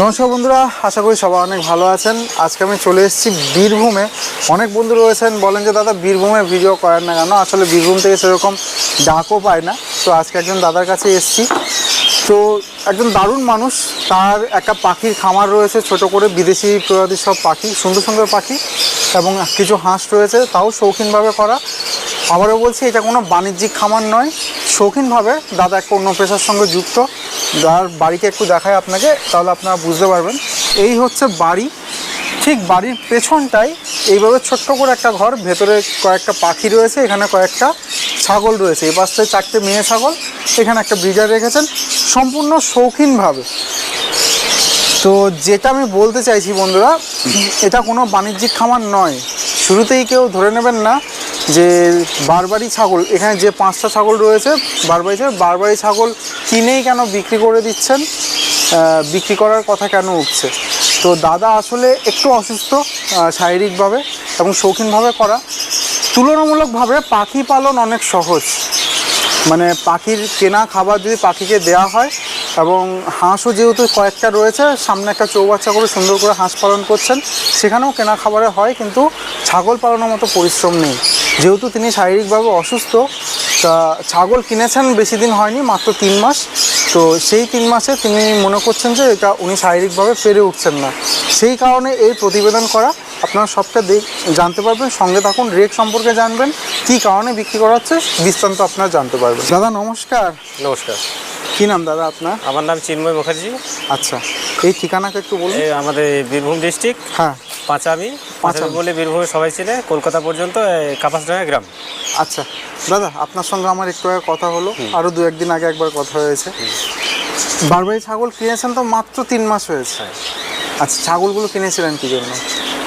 নমস্কার বন্ধুরা, আশা করি সবাই অনেক ভালো আছেন। আজকে আমি চলে এসেছি বীরভূমে। অনেক বন্ধু রয়েছেন, বলেন যে, দাদা, বীরভূমে ভিডিও করেন না কেন? আসলে বীরভূম থেকে সেরকম ডাকও পায় না। তো আজকে একজন দাদার কাছে এসেছি। তো একজন দারুণ মানুষ, তার একটা পাখির খামার রয়েছে, ছোট করে বিদেশি প্রজাতির সব পাখি, সুন্দর সুন্দর পাখি, এবং কিছু হাঁস রয়েছে, তাও শৌখিনভাবে করা। আবারও বলছি, এটা কোনো বাণিজ্যিক খামার নয়। শৌখিনভাবে দাদা একটা অন্য পেশার সঙ্গে যুক্ত। যার বাড়িকে একটু দেখায় আপনাকে, তাহলে আপনারা বুঝতে পারবেন। এই হচ্ছে বাড়ি। ঠিক বাড়ির পেছনটাই এইভাবে ছোট্ট করে একটা ঘর, ভেতরে কয়েকটা পাখি রয়েছে, এখানে কয়েকটা ছাগল রয়েছে। এই পাশে চারটে মেয়ে ছাগল, এখানে একটা ব্রিজার রেখেছেন। সম্পূর্ণ শৌখিনভাবে। তো যেটা আমি বলতে চাইছি বন্ধুরা, এটা কোনো বাণিজ্যিক খামার নয়। শুরুতেই কেউ ধরে নেবেন না যে বারবারি ছাগল, এখানে যে পাঁচটা ছাগল রয়েছে বারবারি ছাগল বারবারি ছাগল কিনেই কেন বিক্রি করে দিচ্ছেন? বিক্রি করার কথা কেন উঠছে? তো দাদা আসলে একটু অসুস্থ শারীরিকভাবে এবং শৌখিনভাবে করা। তুলনামূলকভাবে পাখি পালন অনেক সহজ। মানে পাখির কেনা খাবার যদি পাখিকে দেওয়া হয় এবং হাঁসও যেহেতু কয়েকটা রয়েছে, সামনে একটা চৌবাচ্চা করে সুন্দর করে হাঁস পালন করছেন, সেখানেও কেনা খাবারে হয়, কিন্তু ছাগল পালনের মতো পরিশ্রম নেই। যেহেতু তিনি শারীরিকভাবে অসুস্থ তা ছাগল কিনেছেন বেশি দিন হয়নি মাত্র তিন মাস। তো সেই তিন মাসে তিনি মনে করছেন যে এটা উনি শারীরিকভাবে পেরে উঠছেন না। সেই কারণে এই প্রতিবেদন করা আপনারা সবটা দেখ জানতে পারবেন। সঙ্গে থাকুন রেট সম্পর্কে জানবেন কী কারণে বিক্রি করা হচ্ছে বৃত্তান্ত আপনারা জানতে পারবেন। দাদা নমস্কার। নমস্কার। কী নাম দাদা আপনার? আমার নাম চিন্ময় মুখার্জি। আচ্ছা এই ঠিকানাটা একটু বলুন। আমাদের বীরভূম ডিস্ট্রিক্ট হ্যাঁ। পাঁচামি। পাঁচামি বলে বীরভূমে সবাই ছিল কলকাতা পর্যন্ত কাপাসডাঙ্গা গ্রাম। আচ্ছা দাদা আপনার সঙ্গে আমার একটু আগে কথা হলো। আরও দু একদিন আগে একবার কথা হয়েছে। বারবারি ছাগল কিনেছেন তো মাত্র তিন মাস হয়েছে। হ্যাঁ। আচ্ছা ছাগলগুলো কিনেছিলেন কী জন্য?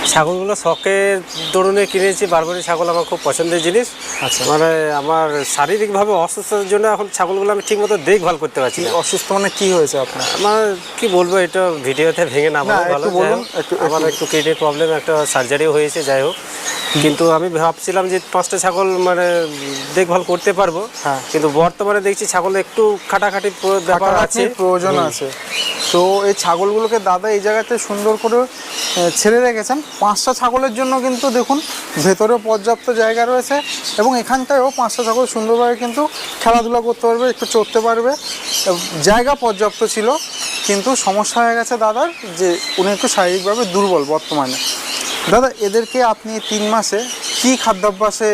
ছাগলগুলো শখের দরুনে কিনেছি বারবারি ছাগল আমার খুব পছন্দের জিনিস। আচ্ছা। মানে আমার শারীরিকভাবে অসুস্থতার জন্য এখন ছাগলগুলো আমি ঠিকমতো দেখভাল করতে পারছি না। অসুস্থ মানে কি হয়েছে আপনার? আমার কি বলব এটা ভিডিওতে ভেঙে না বলা একটু ভালো যাই বলুন, হোক। একটু- আমার একটু- কিডনির প্রবলেম একটা সার্জারিও হয়েছে যাই হোক। কিন্তু আমি ভাবছিলাম যে পাঁচটা ছাগল মানে দেখভাল করতে পারব। হ্যাঁ। কিন্তু বর্তমানে দেখছি ছাগল একটু খাটাখাটি প্র- ব্যাপার আছে। খাটাখাটনির প্রয়োজন আছে। তো এই ছাগলগুলোকে দাদা এই জায়গাতে সুন্দর করে আহ, ছেড়ে রেখেছেন? পাঁচটা ছাগলের জন্য কিন্তু দেখুন ভেতরেও পর্যাপ্ত জায়গা রয়েছে এবং এখানটায়ও পাঁচটা ছাগল সুন্দরভাবে কিন্তু খেলাধুলা করতে পারবে একটু চড়তে পারবে। জায়গা পর্যাপ্ত ছিল কিন্তু সমস্যা হয়ে গেছে দাদার যে উনি একটু শারীরিকভাবে দুর্বল বর্তমানে। দাদা এদেরকে আপনি তিন মাসে কি খাদ্যাভ্যাসে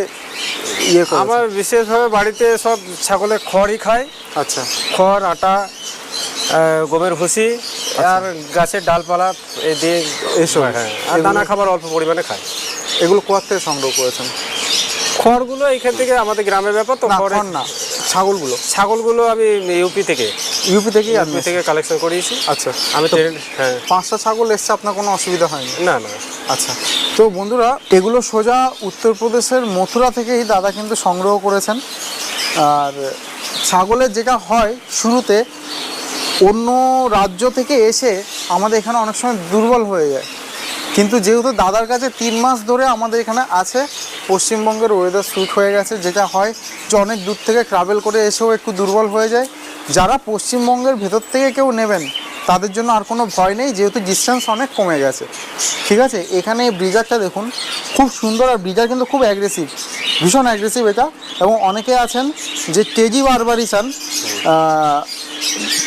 ইয়ে করেন আমার বিশেষভাবে বাড়িতে সব ছাগলের খড়ই খায়। আচ্ছা। খড় আটা গমের ভুসি আর গাছের ডালপালা দিয়ে এসব। হ্যাঁ। আর দানা খাবার অল্প পরিমাণে খায়। এগুলো কোয়ার থেকে সংগ্রহ করেছেন? খড়গুলো এখান থেকে আমাদের গ্রামের ব্যাপার তো খড় না ছাগলগুলো। ছাগলগুলো আমি ইউপি থেকে। ইউপি থেকেই ইউপি থেকে কালেকশন করিয়েছি। আচ্ছা। আমি তো হ্যাঁ। পাঁচটা ছাগল এসছে আপনার কোনো অসুবিধা হয়নি? না না। আচ্ছা। তো বন্ধুরা এগুলো সোজা উত্তরপ্রদেশের মথুরা থেকেই দাদা কিন্তু সংগ্রহ করেছেন। আর ছাগলের যেটা হয় শুরুতে অন্য রাজ্য থেকে এসে আমাদের এখানে অনেক সময় দুর্বল হয়ে যায়। কিন্তু যেহেতু দাদার কাছে তিন মাস ধরে আমাদের এখানে আছে, পশ্চিমবঙ্গের ওয়েদার স্যুট হয়ে গেছে, যেটা হয় যে অনেক দূর থেকে ট্রাভেল করে এসেও একটু দুর্বল হয়ে যায়। যারা পশ্চিমবঙ্গের ভেতর থেকে কেউ নেবেন, তাদের জন্য আর কোনো ভয় নেই, যেহেতু ডিস্টেন্স অনেক কমে গেছে। ঠিক আছে? এখানে এই ব্রিজারটা দেখুন, খুব সুন্দর আর ব্রিজার কিন্তু খুব অ্যাগ্রেসিভ ভীষণ অ্যাগ্রেসিভ এটা। এবং অনেকে আছেন যে তেজি বারবারই চান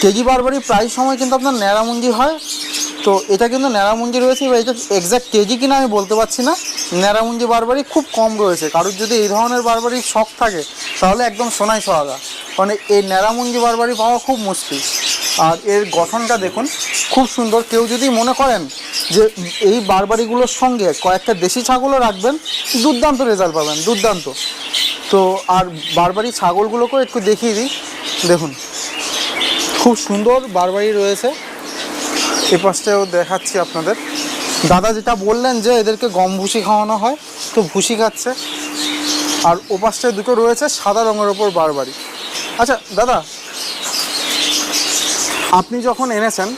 কেজি বারবারই প্রায় সময় কিন্তু আপনার ন্যাড়ামুঞ্জি হয়। তো এটা কিন্তু ন্যাড়ামুঞ্জি রয়েছে এবার এটা এক্স্যাক্ট কেজি কিনা আমি বলতে পারছি না। ন্যাড়ামুঞ্জি বারবারই খুব কম রয়েছে। কারোর যদি এই ধরনের বারবারির শখ থাকে, তাহলে একদম সোনাই সোহাগা। মানে এই ন্যাড়ামুঞ্জি বারবারি পাওয়া খুব মুশকিল। আর এর গঠনটা দেখুন, খুব সুন্দর। কেউ যদি মনে করেন যে এই বারবারিগুলোর সঙ্গে কয়েকটা দেশি ছাগলও রাখবেন, দুর্দান্ত রেজাল্ট পাবেন, দুর্দান্ত। তো আর বারবারি ছাগলগুলোকেও একটু দেখিয়ে দিই। দেখুন। খুব সুন্দর বারবারই রয়েছে। এ পাশটাও দেখাচ্ছি আপনাদের। দাদা যেটা বললেন যে এদেরকে গম ভুসি খাওয়ানো হয় তো ভুসি খাচ্ছে। আর ও পাশটায় দুটো রয়েছে সাদা রঙের ওপর বারবারি আচ্ছা দাদা আপনি যখন এনেছেন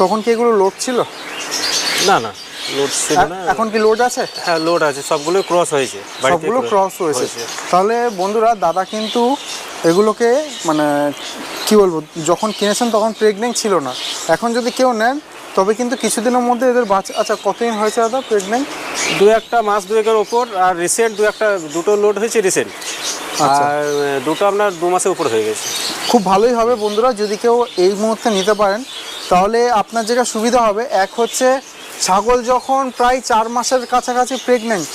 তখন কি এগুলো লোড ছিল? না না লোড ছিল না। এখন কি লোড আছে? হ্যাঁ লোড আছে সবগুলো ক্রস হয়েছে সবগুলো ক্রস হয়েছে। তাহলে বন্ধুরা দাদা কিন্তু এগুলোকে মানে কি বলব যখন কিনেছেন তখন প্রেগনেন্ট ছিল না। এখন যদি কেউ নেন তবে কিন্তু কিছুদিনের মধ্যে এদের বাচ্চা আচ্ছা কতদিন হয়েছে দাদা প্রেগনেন্ট দু একটা মাস দুয়েকের ওপর আর রিসেন্ট দু একটা দুটো লোড হয়েছে রিসেন্ট আচ্ছা। আর দুটো আপনার দু মাসের উপর হয়ে গেছে। খুব ভালোই হবে বন্ধুরা যদি কেউ এই মুহূর্তে নিতে পারেন। তাহলে আপনার যেটা সুবিধা হবে এক হচ্ছে ছাগল যখন প্রায় চার মাসের কাছাকাছি প্রেগনেন্ট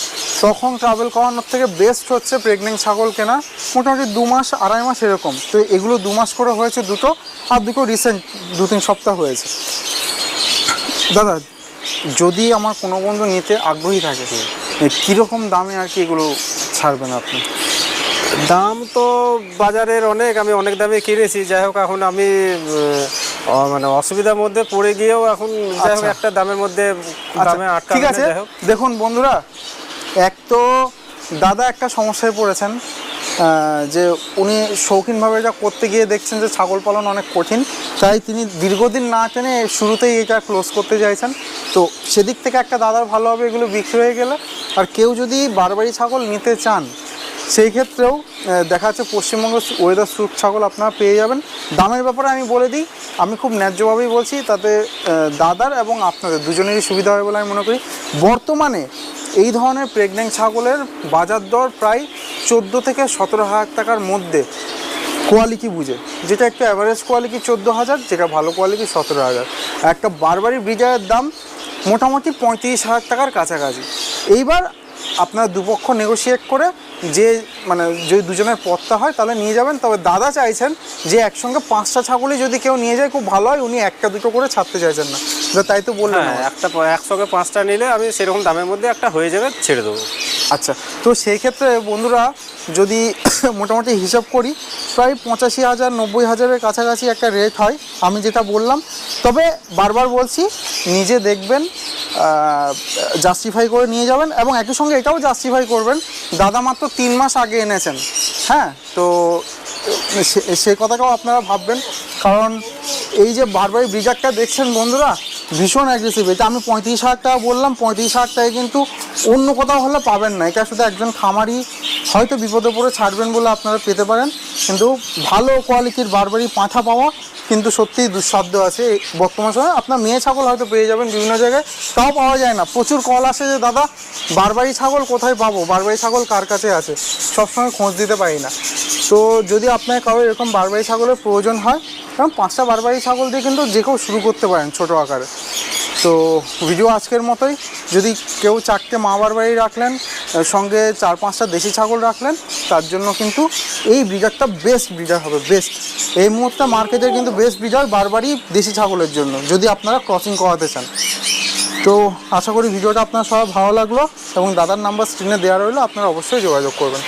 তখন ট্রাভেল করানোর থেকে বেস্ট হচ্ছে প্রেগনেন্ট ছাগল কেনা। মোটামুটি দু মাস আড়াই মাস এরকম। তো এগুলো দু মাস করে হয়েছে দুটো আর দুটো রিসেন্ট দু তিন সপ্তাহ হয়েছে। দাদা যদি আমার কোনো বন্ধু নিতে আগ্রহী থাকে কীরকম দামে আর কি এগুলো ছাড়বেন আপনি? দাম তো বাজারের অনেক আমি অনেক দামে কিনেছি। যাই হোক এখন আমি মানে অসুবিধার মধ্যে পড়ে গিয়েও এখন যাই হোক আচ্ছা। একটা দামের মধ্যে আচ্ছা, দামে আটকা ঠিক আছে। দেখুন বন্ধুরা এক তো দাদা একটা সমস্যায় পড়েছেন। যে উনি শৌখিনভাবে এটা করতে গিয়ে দেখছেন যে ছাগল পালন অনেক কঠিন, তাই তিনি দীর্ঘদিন না টেনে শুরুতেই এটা ক্লোজ করতে চাইছেন। তো সেদিক থেকে একটা দাদার ভালো হবে এগুলো বিক্রি হয়ে গেলে। আর কেউ যদি বারবারি ছাগল নিতে চান, সেই ক্ষেত্রেও দেখা যাচ্ছে পশ্চিমবঙ্গ ওয়েদার সুট ছাগল আপনারা পেয়ে যাবেন। দামের ব্যাপারে আমি বলে দিই, আমি খুব ন্যায্যভাবেই বলছি, তাতে দাদার এবং আপনাদের দুজনেরই সুবিধা হবে বলে আমি মনে করি। বর্তমানে এই ধরনের প্রেগনেন্ট ছাগলের বাজার দর প্রায় চোদ্দ থেকে সতেরো হাজার টাকার মধ্যে কোয়ালিটি বুঝে। যেটা একটা অ্যাভারেজ কোয়ালিটি চোদ্দ হাজার, যেটা ভালো কোয়ালিটি সতেরো হাজার। একটা বারবারি ব্রিজারের দাম মোটামুটি পঁয়ত্রিশ হাজার টাকার কাছাকাছি। এইবার আপনার দুপক্ষ নেগোশিয়েট করে যে মানে যদি দুজনের পথটা হয় তাহলে নিয়ে যাবেন। তবে দাদা চাইছেন যে একসঙ্গে পাঁচটা ছাগলই যদি কেউ নিয়ে যায় খুব ভালো হয় উনি একটা দুটো করে ছাড়তে চাইছেন না। তাই তো বললেন হ্যাঁ একটা একসঙ্গে পাঁচটা নিলে আমি সেরকম দামের মধ্যে একটা হয়ে যাবে ছেড়ে দেবো। আচ্ছা তো সেই ক্ষেত্রে বন্ধুরা যদি মোটামুটি হিসাব করি প্রায় পঁচাশি হাজার নব্বই হাজারের কাছাকাছি একটা রেট হয় আমি যেটা বললাম। তবে বারবার বলছি নিজে দেখবেন জাস্টিফাই করে নিয়ে যাবেন এবং একই সঙ্গে এটাও জাস্টিফাই করবেন, দাদা মাত্র তিন মাস আগে এনেছেন। হ্যাঁ তো সে- কথাটাও আপনারা ভাববেন। কারণ এই যে বারবারই ব্রিজারটা দেখছেন বন্ধুরা, ভীষণ অ্যাগ্রেসিভ এটা আমি পঁয়ত্রিশ হাজার টাকা বললাম, পঁয়ত্রিশ হাজার টাকায় কিন্তু অন্য কোথাও হলে পাবেন না। এটা শুধু একজন খামারি হয়তো বিপদে পড়ে ছাড়বেন বলে আপনারা পেতে পারেন। কিন্তু ভালো কোয়ালিটির বারবারই পাঁঠা পাওয়া কিন্তু সত্যিই দুঃসাধ্য আছে। বর্তমান সময় আপনার মেয়ে ছাগল হয়তো পেয়ে যাবেন বিভিন্ন জায়গায়, তাও পাওয়া যায় না। প্রচুর কল আসে যে, দাদা বারবারি ছাগল কোথায় পাবো? বারবারি ছাগল কার কাছে আছে? সবসময় খোঁজ দিতে পারি না। তো যদি আপনার কারও এরকম বারবারি ছাগলের প্রয়োজন হয়, কারণ পাঁচটা বারবারি ছাগল দিয়ে কিন্তু যে কেউ শুরু করতে পারেন ছোটো আকারে। তো ভিডিও আজকের মতোই। যদি কেউ চারটে মা বারবারি রাখলেন সঙ্গে চার পাঁচটা দেশি ছাগল রাখলেন, তার জন্য কিন্তু এই ব্রিডারটা বেস্ট ব্রিডার হবে বেস্ট এই মুহূর্তে মার্কেটের কিন্তু বেস্ট ব্রিডার বারবারই দেশি ছাগলের জন্য, যদি আপনারা ক্রসিং করাতে চান। তো আশা করি ভিডিওটা আপনার সবাই ভালো লাগল এবং দাদার নাম্বার স্ক্রিনে দেওয়া রইল, আপনারা অবশ্যই যোগাযোগ করবেন।